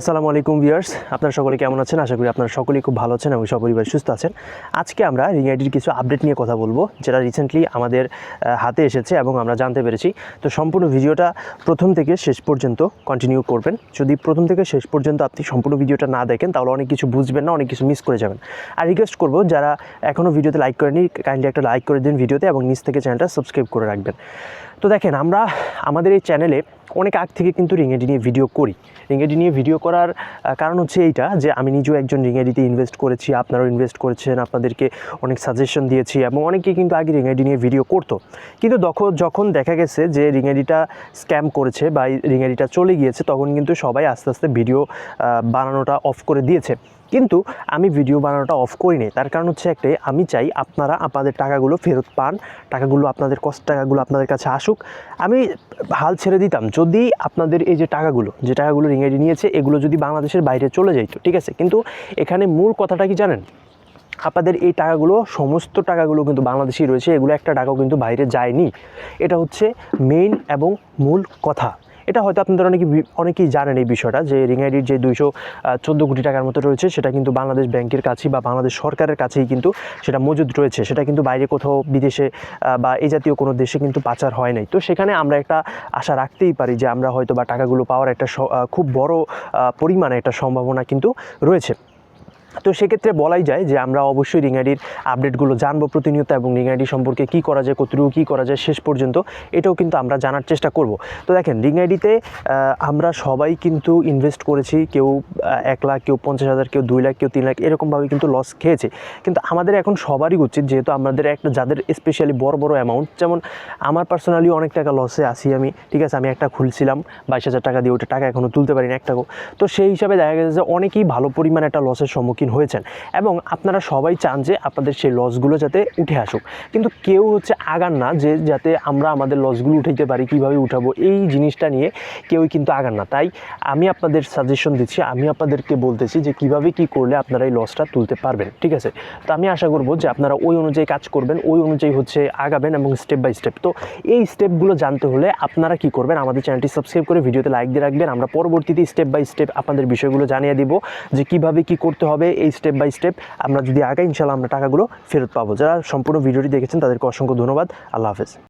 আসসালামু আলাইকুম ভিউয়ার্স, আপনারা সকলে কেমন আছেন? আশা করি আপনারা সকলেই খুব ভালো আছেন এবং সপরিবার সুস্থ আছেন। আজকে আমরা রিং আইডির কিছু আপডেট নিয়ে কথা বলব, যেটা রিসেন্টলি আমাদের হাতে এসেছে এবং আমরা জানতে পেরেছি। তো সম্পূর্ণ ভিডিওটা প্রথম থেকে শেষ পর্যন্ত কন্টিনিউ করবেন। যদি প্রথম থেকে শেষ পর্যন্ত আপনি সম্পূর্ণ ভিডিওটা না দেখেন, তাহলে অনেক কিছু বুঝবেন না, অনেক কিছু মিস করে যাবেন। আর রিকোয়েস্ট করব, যারা এখনও ভিডিওতে লাইক করেনি কাইন্ডলি একটা লাইক করে দিন ভিডিওতে এবং নিচ থেকে চ্যানেলটা সাবস্ক্রাইব করে রাখবেন। তো দেখেন, আমরা আমাদের এই চ্যানেলে অনেক আগ থেকে কিন্তু রিংএডি নিয়ে ভিডিও করি। রিংএডি নিয়ে ভিডিও করার কারণ হচ্ছে এইটা যে আমি নিজেও একজন রিংএডিতে ইনভেস্ট করেছি, আপনারাও ইনভেস্ট করেছেন, আপনাদেরকে অনেক সাজেশন দিয়েছি এবং অনেকেই কিন্তু আগে রিংএডি নিয়ে ভিডিও করতো। কিন্তু যখন দেখা গেছে যে রিংএডিটা স্ক্যাম করেছে বা রিংএডিটা চলে গিয়েছে, তখন কিন্তু সবাই আস্তে আস্তে ভিডিও বানানোটা অফ করে দিয়েছে। কিন্তু আমি ভিডিও বানানোটা অফ করি করিনি। তার কারণ হচ্ছে একটাই আমি চাই আপনারা আপনাদের টাকাগুলো ফেরত পান, টাকাগুলো আপনাদের কষ্ট টাকাগুলো আপনাদের কাছে আসুক। আমি হাল ছেড়ে দিতাম, যদি আপনাদের এই যে টাকাগুলো যে টাকাগুলো রিঙাইডি নিয়েছে, এগুলো যদি বাংলাদেশের বাইরে চলে যাইতো, ঠিক আছে? কিন্তু এখানে মূল কথাটা কি জানেন? আপনাদের এই টাকাগুলো, সমস্ত টাকাগুলো কিন্তু বাংলাদেশেই রয়েছে, এগুলো একটা টাকাও কিন্তু বাইরে যায়নি। এটা হচ্ছে মেইন এবং মূল কথা। এটা হয়তো আপনাদের অনেকে অনেকেই জানেন এই বিষয়টা যে রিং আইডির যে দুইশো চোদ্দ কোটি টাকার মতো রয়েছে, সেটা কিন্তু বাংলাদেশ ব্যাংকের কাছেই বা বাংলাদেশ সরকারের কাছেই কিন্তু সেটা মজুদ রয়েছে। সেটা কিন্তু বাইরে কোথাও বিদেশে বা এই জাতীয় কোনো দেশে কিন্তু পাচার হয় নাই। তো সেখানে আমরা একটা আশা রাখতেই পারি যে আমরা হয়তো বা টাকাগুলো পাওয়ার একটা খুব বড় পরিমাণে একটা সম্ভাবনা কিন্তু রয়েছে। তো সেক্ষেত্রে বলাই যায় যে আমরা অবশ্যই রিঙাডির আপডেটগুলো জানব প্রতিনিয়ত এবং রিঙাডি সম্পর্কে কী করা যায়, কতটুকু কী করা যায় শেষ পর্যন্ত, এটাও কিন্তু আমরা জানার চেষ্টা করব। তো দেখেন রিঙাডিতে আমরা সবাই কিন্তু ইনভেস্ট করেছি, কেউ এক লাখ, কেউ পঞ্চাশ হাজার, কেউ দুই লাখ, কেউ তিন লাখ, এরকমভাবে কিন্তু লস খেয়েছে। কিন্তু আমাদের এখন সবারই উচিত, যেহেতু আমাদের একটা, যাদের স্পেশালি বড় বড় অ্যামাউন্ট যেমন আমার পার্সোনালি অনেক টাকা লসে আসি আমি, ঠিক আছে, আমি একটা খুলছিলাম, বাইশ হাজার টাকা দিয়ে ওটা টাকা এখনও তুলতে পারিনি এক টাকাও তো সেই হিসাবে দেখা গেছে যে অনেকেই ভালো পরিমাণে একটা লসের সম্মুখীন হয়েছেন। এবং আপনারা সবাই চান যে আপনাদের সেই লসগুলো যাতে উঠে আসুক। কিন্তু কেউ হচ্ছে আগান না যে যাতে আমরা আমাদের লসগুলো উঠাইতে পারি, কীভাবে উঠাবো, এই জিনিসটা নিয়ে কেউই কিন্তু আগান না। তাই আমি আপনাদের সাজেশন দিচ্ছি, আমি আপনাদেরকে বলতেছি যে কীভাবে কি করলে আপনারা এই লসটা তুলতে পারবেন, ঠিক আছে? তো আমি আশা করব যে আপনারা ওই অনুযায়ী কাজ করবেন, ওই অনুযায়ী হচ্ছে আগাবেন এবং স্টেপ বাই স্টেপ তো এই স্টেপগুলো জানতে হলে আপনারা কি করবেন, আমাদের চ্যানেলটি সাবস্ক্রাইব করে ভিডিওতে লাইক দিয়ে রাখবেন। আমরা পরবর্তীতে স্টেপ বাই স্টেপ আপনাদের বিষয়গুলো জানিয়ে দিব যে কীভাবে কি করতে হবে এই স্টেপ বাই স্টেপ আমরা যদি আগে ইনশাল্লাহ আমরা টাকাগুলো ফেরত পাবো। যারা সম্পূর্ণ ভিডিওটি দেখেছেন, তাদেরকে অসংখ্য ধন্যবাদ। আল্লাহ হাফেজ।